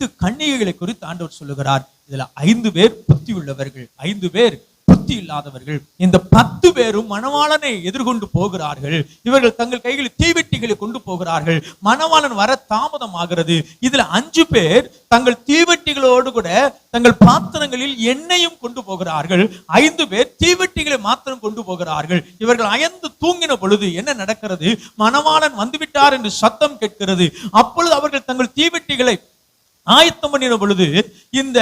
பத்து கன்னிகைகளை குறித்து ஆண்டவர் சொல்லுகிறார். இதுல ஐந்து பேர் புத்தி உள்ளவர்கள் ஐந்து பேர் புத்தி இல்லாதவர்கள். இந்த பத்து பேரும் மணவாளனை எதிர்கொண்டு போகிறார்கள். இவர்கள் தங்கள் கைகளில் தீவெட்டிகளை கொண்டு போகிறார்கள். மணவாளன் வர தாமதமாகிறது. இதுல அஞ்சு பேர் தங்கள் தீவெட்டிகளோடு கூட தங்கள் பாத்திரங்களில் எண்ணெயும் கொண்டு போகிறார்கள். ஐந்து பேர் தீவெட்டிகளை மாத்திரம் கொண்டு போகிறார்கள். இவர்கள் அயர்ந்து தூங்கின பொழுது என்ன நடக்கிறது? மணவாளன் வந்துவிட்டார் என்று சத்தம் கேட்கிறது. அப்பொழுது அவர்கள் தங்கள் தீவெட்டிகளை ஆயத்தம் பண்ணின பொழுது இந்த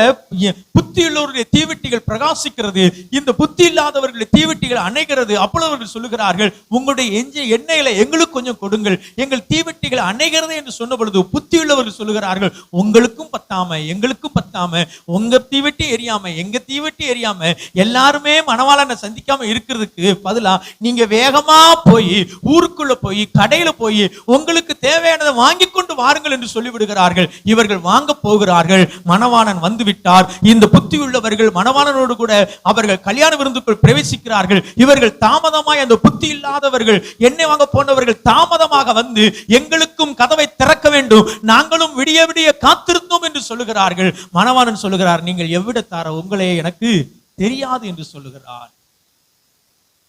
புத்தியுள்ளவருடைய தீவெட்டிகள் பிரகாசிக்கிறது இந்த புத்தி இல்லாதவர்களுடைய தீவெட்டிகள் அணைகிறது அப்பொழுது அவர்கள் சொல்லுகிறார்கள் உங்களுடைய எஞ்சிய எண்ணெயில எங்களுக்கு கொஞ்சம் கொடுங்கள். எங்கள் தீவெட்டிகள் அணைகிறது என்று சொன்ன பொழுது புத்தியுள்ளவர்கள் சொல்லுகிறார்கள் உங்களுக்கும் பத்தாம எங்களுக்கும் பத்தாம உங்க தீவெட்டி எரியாம எங்க தீவெட்டி எரியாம எல்லாருமே மணவாளனை சந்திக்காம இருக்கிறதுக்கு பதிலா நீங்க வேகமா போய் ஊருக்குள்ள போய் கடையில போய் உங்களுக்கு தேவையானதை வாங்கி கொண்டு வாருங்கள் என்று சொல்லிவிடுகிறார்கள். இவர்கள் வாங்க போகிறார்கள். மணவாணன் வந்துவிட்டார். இந்த புத்தி உள்ளவர்கள் கூட அவர்கள் கல்யாண விருந்துக்குள் பிரவேசிக்கிறார்கள். இவர்கள் தாமதமாய் அந்த புத்தி இல்லாதவர்கள் எண்ணெய் வாங்க போனவர்கள் தாமதமாக வந்து எங்களுக்கும் கதவை திறக்க வேண்டும். நாங்களும் விடிய விடிய காத்திருந்தோம் என்று சொல்லுகிறார்கள். மணவாணன் சொல்லுகிறார் நீங்கள் எவ்விடத்தார உங்களே எனக்கு தெரியாது என்று சொல்லுகிறார்.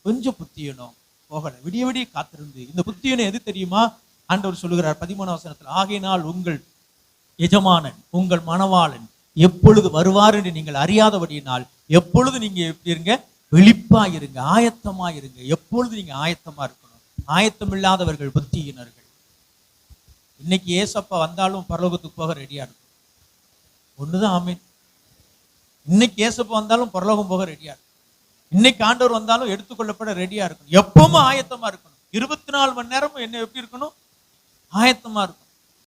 கொஞ்சம் புத்தியனும் போகல. விடிய விடிய காத்திருந்து. இந்த புத்தியனும் எது தெரியுமா? ஆண்டவர் சொல்லுகிறார் பதிமூணாம் வசனத்தில் ஆகையினால் உங்கள் எஜமானன் உங்கள் மணவாளன் எப்பொழுது வருவார் என்று நீங்கள் அறியாதபடியினால் எப்பொழுது நீங்க எப்படி இருங்க? விழிப்பா இருங்க ஆயத்தமா இருங்க எப்பொழுது நீங்க ஆயத்தமா இருக்கணும்? ஆயத்தம் இல்லாதவர்கள் புத்தியினர்கள். இன்னைக்கு ஏசப்பா வந்தாலும் பரலோகத்துக்கு போக ரெடியா இருக்கும். ஒண்ணுதான் ஆமீன். இன்னைக்கு ஏசப்பா வந்தாலும் பரலோகம் போக ரெடியா இருக்கும். இன்னைக்கு ஆண்டவர் வந்தாலும் எடுத்துக்கொள்ளப்பட ரெடியா இருக்கணும். எப்பவும் ஆயத்தமா இருக்கணும். இருபத்தி நாலு மணி நேரமும் என்ன எப்படி இருக்கணும்? ஆயத்தமா இருக்கணும்